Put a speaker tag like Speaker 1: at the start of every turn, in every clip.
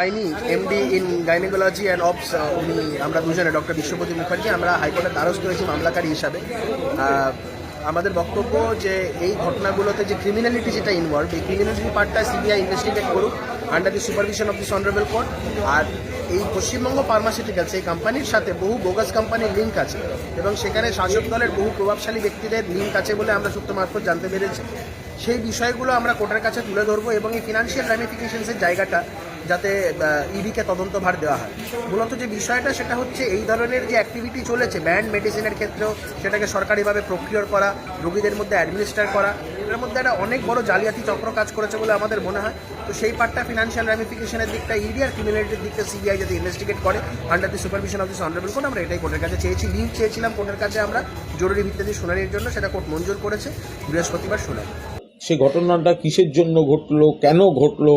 Speaker 1: Gynae MD in gynaecology and obs উনি আমরা দুজনে, ডক্টর বিশ্বপতি মুখার্জি, আমরা হাইকোর্টের দ্বারস্থ হয়েছি মামলাকারী হিসাবে। আমাদের বক্তব্য যে এই ঘটনাগুলোতে যে ক্রিমিনালিটি যেটা ইনভলভ এই ক্রিমিনালিটি পার্টটা সিবিআই ইনভেস্টিগেট করুক under the supervision of this honourable court আর এই পশ্চিমবঙ্গ ফার্মাসিউটিক্যালস এই কোম্পানির সাথে বহু বোগাস কোম্পানির লিঙ্ক আছে এবং সেখানে শাসক দলের বহু প্রভাবশালী ব্যক্তিদের লিঙ্ক আছে বলে আমরা সূত্র মারফত জানতে পেরেছি। সেই বিষয়গুলো আমরা কোর্টের কাছে তুলে ধরবো এবং এই ফিনান্সিয়াল র্যামিফিকেশনসের জায়গাটা যাতে ইডিকে তদন্তভার দেওয়া হয়। মূলত যে বিষয়টা, সেটা হচ্ছে এই ধরনের যে অ্যাক্টিভিটি চলেছে ব্যান্ড মেডিসিনের ক্ষেত্রেও, সেটাকে সরকারিভাবে প্রক্রিয়র করা, রোগীদের মধ্যে অ্যাডমিনিস্টার করা এটার মধ্যে একটা অনেক বড় জালিয়াতি চক্র কাজ করেছে বলে আমাদের মনে হয়। তো সেই পার্টটা ফিনান্সিয়াল র্যামিফিকেশনের দিকটা ইডি আর ক্রিমিনালিটির দিকটা সিবিআই যদি ইনভেস্টিগেট করে under the supervision of this honourable court আমরা এটাই কোর্টের কাছে চেয়েছি লিঙ্ক চেয়েছিলাম কোর্টের কাছে আমরা, জরুরি ভিত্তিতে শুনানির জন্য, সেটা কোর্ট মঞ্জুর করেছে, বৃহস্পতিবার শুনানি।
Speaker 2: সে ঘটনাটা কিসের জন্য ঘটলো, কেন ঘটলো?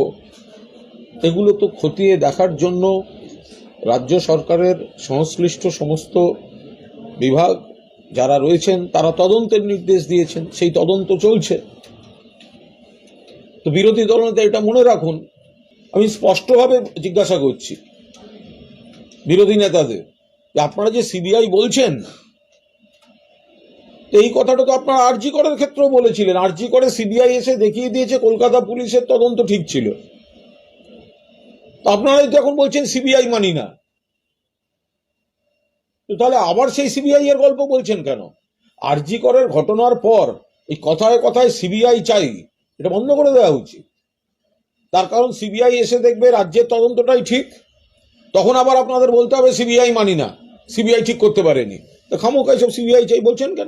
Speaker 2: এগুলো তো খতিয়ে দেখার জন্য রাজ্য সরকারের সংশ্লিষ্ট সমস্ত বিভাগ যারা রয়েছেন, তারা তদন্তের নির্দেশ দিয়েছেন। সেই তদন্ত চলছে। তো বিরোধী দলনেতা এটা মনে রাখুন, আমি স্পষ্টভাবে জিজ্ঞাসা করছি বিরোধী নেতাদের যে আপনারা যে সিবিআই বলছেন এই কথাটা তো আপনারা আরজি করার ক্ষেত্রেও বলেছিলেন। আরজি করে সিবিআই এসে দেখিয়ে দিয়েছে, কলকাতা পুলিশের তদন্ত ঠিক ছিল। আপনারাই তো এখন বলছেন সিবিআই মানি না। তো তাহলে আবার সেই সিবিআই এর গল্প বলছেন কেন? আরজি করের ঘটনার পর এই কথায় কথায় সিবিআই চাই, এটা বন্ধ করে দেওয়া উচিত। তার কারণ সিবিআই এসে দেখবে রাজ্যের তদন্তটাই ঠিক, তখন আবার আপনাদের বলতে হবে সিবিআই মানি না, সিবিআই ঠিক করতে পারেনি। তো খামোকা সব সিবিআই চাই, বলছেন কেন?